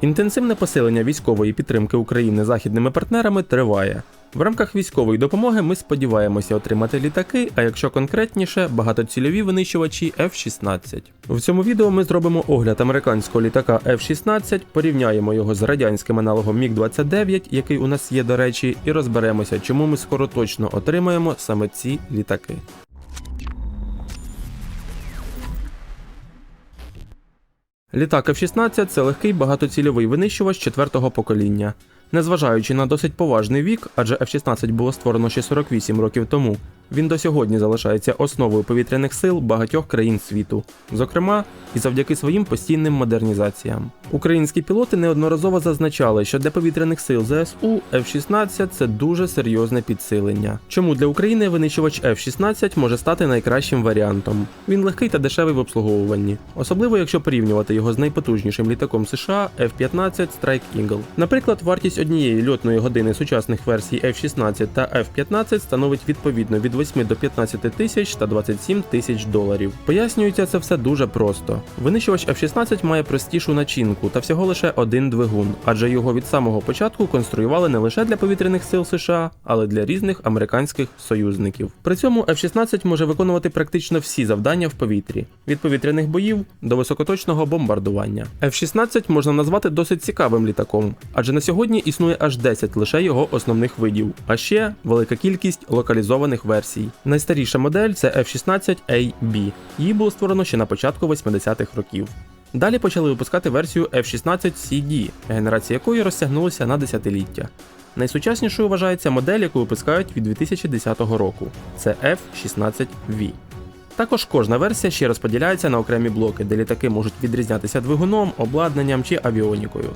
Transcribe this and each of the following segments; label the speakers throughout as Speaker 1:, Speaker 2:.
Speaker 1: Інтенсивне посилення військової підтримки України західними партнерами триває. В рамках військової допомоги ми сподіваємося отримати літаки, а якщо конкретніше, багатоцільові винищувачі F-16. В цьому відео ми зробимо огляд американського літака F-16, порівняємо його з радянським аналогом Міг-29, який у нас є до речі, і розберемося, чому ми скоро точно отримаємо саме ці літаки. Літак F-16 це легкий багатоцільовий винищувач четвертого покоління. Незважаючи на досить поважний вік, адже F-16 було створено ще 48 років тому, він до сьогодні залишається основою повітряних сил багатьох країн світу, зокрема і завдяки своїм постійним модернізаціям. Українські пілоти неодноразово зазначали, що для повітряних сил ЗСУ F-16 це дуже серйозне підсилення. Чому для України винищувач F-16 може стати найкращим варіантом? Він легкий та дешевий в обслуговуванні, особливо якщо порівнювати його з найпотужнішим літаком США F-15 Strike Eagle. Наприклад, вартість однієї льотної години сучасних версій F-16 та F-15 становить відповідно від 8 до 15 тисяч та 27 тисяч доларів. Пояснюється це все дуже просто. Винищувач F-16 має простішу начинку та всього лише один двигун, адже його від самого початку конструювали не лише для повітряних сил США, але для різних американських союзників. При цьому F-16 може виконувати практично всі завдання в повітрі від повітряних боїв до високоточного бомбардування. F-16 можна назвати досить цікавим літаком, адже на сьогодні існує аж 10 лише його основних видів, а ще велика кількість локалізованих версій. Найстаріша модель це F-16AB. Її було створено ще на початку 80-х років. Далі почали випускати версію F-16CD, генерація якої розтягнулася на десятиліття. Найсучаснішою вважається модель, яку випускають від 2010 року. Це F-16V. Також кожна версія ще розподіляється на окремі блоки, де літаки можуть відрізнятися двигуном, обладнанням чи авіонікою.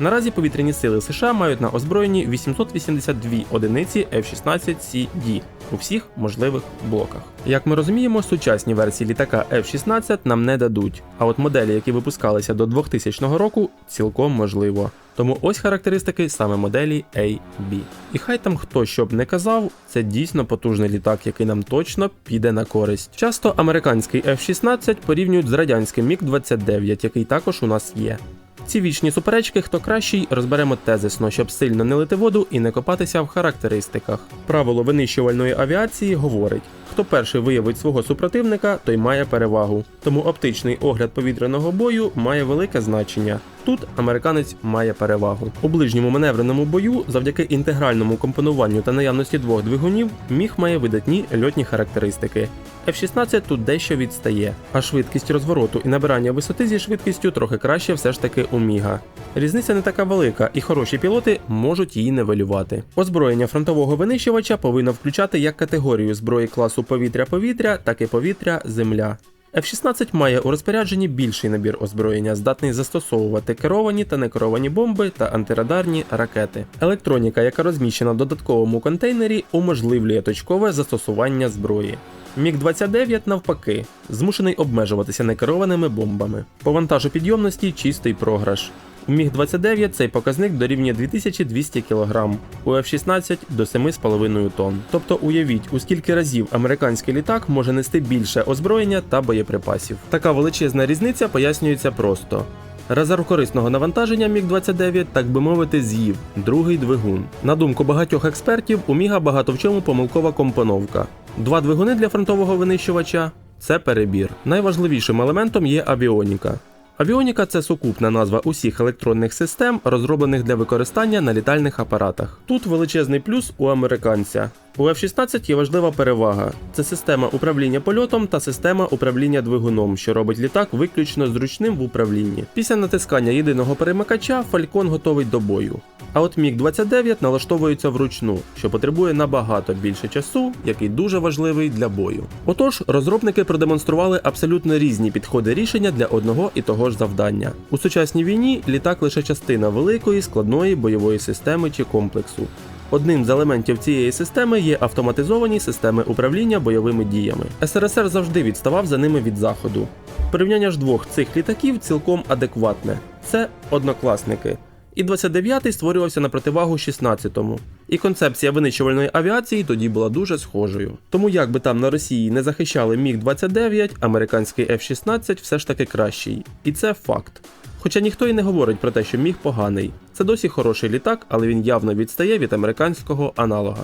Speaker 1: Наразі повітряні сили США мають на озброєнні 882 одиниці F-16CD у всіх можливих блоках. Як ми розуміємо, сучасні версії літака F-16 нам не дадуть, а от моделі, які випускалися до 2000 року, цілком можливо. Тому ось характеристики саме моделі AB. І хай там хто що б не казав, це дійсно потужний літак, який нам точно піде на користь. Часто американський F-16 порівнюють з радянським Міг-29, який також у нас є. Ці вічні суперечки, хто кращий, розберемо тезисно, щоб сильно не лити воду і не копатися в характеристиках. Правило винищувальної авіації говорить: хто перший виявить свого супротивника, той має перевагу. Тому оптичний огляд повітряного бою має велике значення. Тут американець має перевагу. У ближньому маневреному бою, завдяки інтегральному компонуванню та наявності двох двигунів, міг має видатні льотні характеристики. F-16 тут дещо відстає, а швидкість розвороту і набирання висоти зі швидкістю трохи краще все ж таки у Міга. Різниця не така велика, і хороші пілоти можуть її нивелювати. Озброєння фронтового винищувача повинно включати як категорію зброї класу повітря-повітря, так і повітря-земля. F-16 має у розпорядженні більший набір озброєння, здатний застосовувати керовані та некеровані бомби та антирадарні ракети. Електроніка, яка розміщена в додатковому контейнері, уможливлює точкове застосування зброї. Міг-29 навпаки, змушений обмежуватися некерованими бомбами. По вантажу підйомності чистий програш. У Міг-29 цей показник дорівнює 2200 кг, у F-16 до 7,5 тонн. Тобто уявіть, у скільки разів американський літак може нести більше озброєння та боєприпасів. Така величезна різниця пояснюється просто. Резерв корисного навантаження Міг-29, так би мовити, з'їв другий двигун. На думку багатьох експертів, у Міга багато в чому помилкова компоновка. Два двигуни для фронтового винищувача це перебір. Найважливішим елементом є авіоніка. Авіоніка це сукупна назва усіх електронних систем, розроблених для використання на літальних апаратах. Тут величезний плюс у американця. У F-16 є важлива перевага: це система управління польотом та система управління двигуном, що робить літак виключно зручним в управлінні. Після натискання єдиного перемикача Falcon готовий до бою. А от Міг-29 налаштовується вручну, що потребує набагато більше часу, який дуже важливий для бою. Отож, розробники продемонстрували абсолютно різні підходи рішення для одного і того ж завдання. У сучасній війні літак лише частина великої складної бойової системи чи комплексу. Одним з елементів цієї системи є автоматизовані системи управління бойовими діями. СРСР завжди відставав за ними від заходу. Порівняння ж двох цих літаків цілком адекватне. Це однокласники. і 29-й створювався на противагу 16-му. І концепція винищувальної авіації тоді була дуже схожою. Тому як би там на Росії не захищали Міг-29, американський F-16 все ж таки кращий. І це факт. Хоча ніхто і не говорить про те, що міг поганий. Це досі хороший літак, але він явно відстає від американського аналога.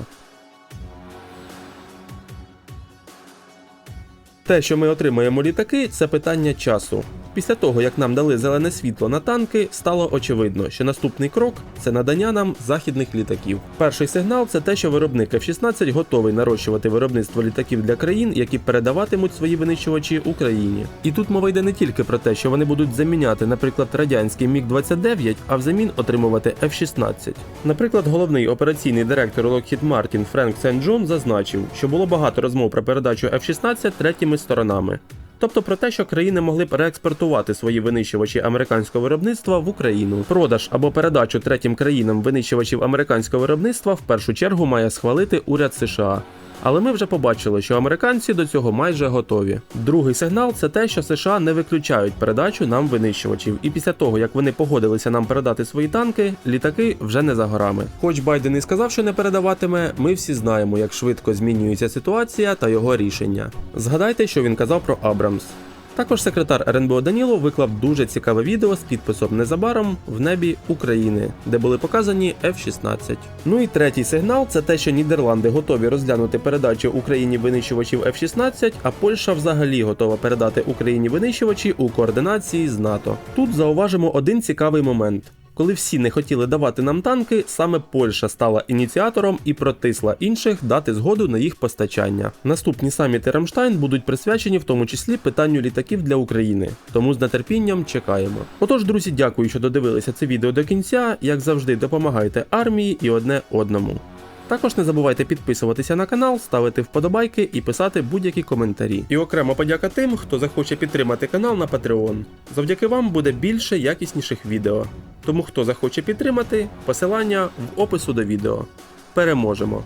Speaker 1: Те, що ми отримаємо літаки, це питання часу. Після того, як нам дали зелене світло на танки, стало очевидно, що наступний крок це надання нам західних літаків. Перший сигнал це те, що виробник F-16 готовий нарощувати виробництво літаків для країн, які передаватимуть свої винищувачі Україні. І тут мова йде не тільки про те, що вони будуть заміняти, наприклад, радянський Міг-29, а взамін отримувати F-16. Наприклад, головний операційний директор Lockheed Martin Френк Сен Джон зазначив, що було багато розмов про передачу F-16 третіми сторонами. Тобто про те, що країни могли б реекспортувати свої винищувачі американського виробництва в Україну. Продаж або передачу третім країнам винищувачів американського виробництва в першу чергу має схвалити уряд США. Але ми вже побачили, що американці до цього майже готові. Другий сигнал це те, що США не виключають передачу нам винищувачів, і після того як вони погодилися нам передати свої танки, літаки вже не за горами. Хоч Байден і сказав, що не передаватиме, ми всі знаємо, як швидко змінюється ситуація та його рішення. Згадайте, що він казав про Абрамс. Також секретар РНБО Даніло виклав дуже цікаве відео з підписом незабаром в небі України, де були показані F-16. Ну і третій сигнал це те, що Нідерланди готові розглянути передачу Україні винищувачів F-16, а Польща взагалі готова передати Україні винищувачі у координації з НАТО. Тут зауважимо один цікавий момент. Коли всі не хотіли давати нам танки, саме Польща стала ініціатором і протисла інших дати згоду на їх постачання. Наступні саміти Рамштайн будуть присвячені в тому числі питанню літаків для України. Тому з нетерпінням чекаємо. Отож, друзі, дякую, що додивилися це відео до кінця. Як завжди, допомагайте армії і одне одному. Також не забувайте підписуватися на канал, ставити вподобайки і писати будь-які коментарі. І окремо подяка тим, хто захоче підтримати канал на Patreon. Завдяки вам буде більше якісніших відео. Тому хто захоче підтримати, посилання в опису до відео. Переможемо!